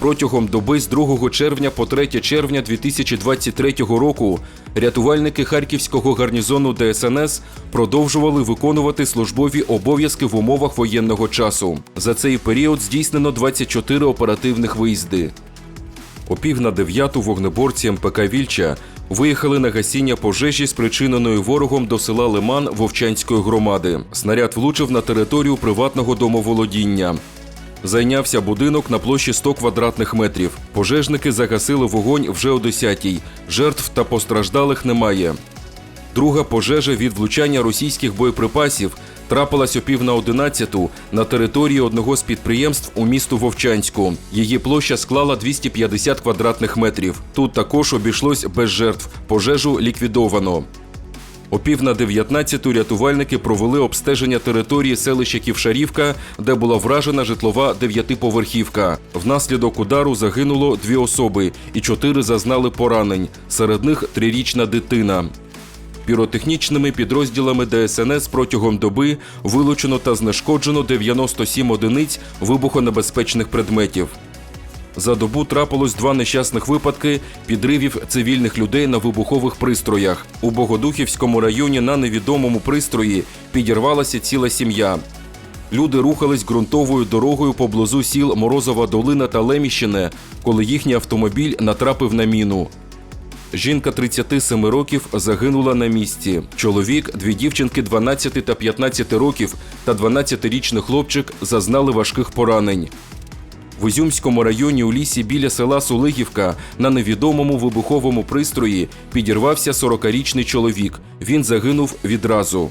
Протягом доби з 2 червня по 3 червня 2023 року рятувальники Харківського гарнізону ДСНС продовжували виконувати службові обов'язки в умовах воєнного часу. За цей період здійснено 24 оперативних виїзди. О пів на дев'яту вогнеборці МПК Вільча виїхали на гасіння пожежі, спричиненої ворогом до села Лиман Вовчанської громади. Снаряд влучив на територію приватного домоволодіння. Зайнявся будинок на площі 100 квадратних метрів. Пожежники загасили вогонь вже о 10-й. Жертв та постраждалих немає. Друга пожежа від влучання російських боєприпасів трапилась о пів на одинадцяту на території одного з підприємств у місту Вовчанську. Її площа склала 250 квадратних метрів. Тут також обійшлось без жертв. Пожежу ліквідовано. О пів на 19 рятувальники провели обстеження території селища Ківшарівка, де була вражена житлова дев'ятиповерхівка. Внаслідок удару загинуло дві особи, і чотири зазнали поранень. Серед них трирічна дитина. Піротехнічними підрозділами ДСНС протягом доби вилучено та знешкоджено 97 одиниць вибухонебезпечних предметів. За добу трапилось два нещасних випадки підривів цивільних людей на вибухових пристроях. У Богодухівському районі на невідомому пристрої підірвалася ціла сім'я. Люди рухались ґрунтовою дорогою поблизу сіл Морозова Долина та Леміщине, коли їхній автомобіль натрапив на міну. Жінка 37 років загинула на місці. Чоловік, дві дівчинки 12 та 15 років та 12-річний хлопчик зазнали важких поранень. В Ізюмському районі у лісі біля села Сулигівка на невідомому вибуховому пристрої підірвався 40-річний чоловік. Він загинув відразу.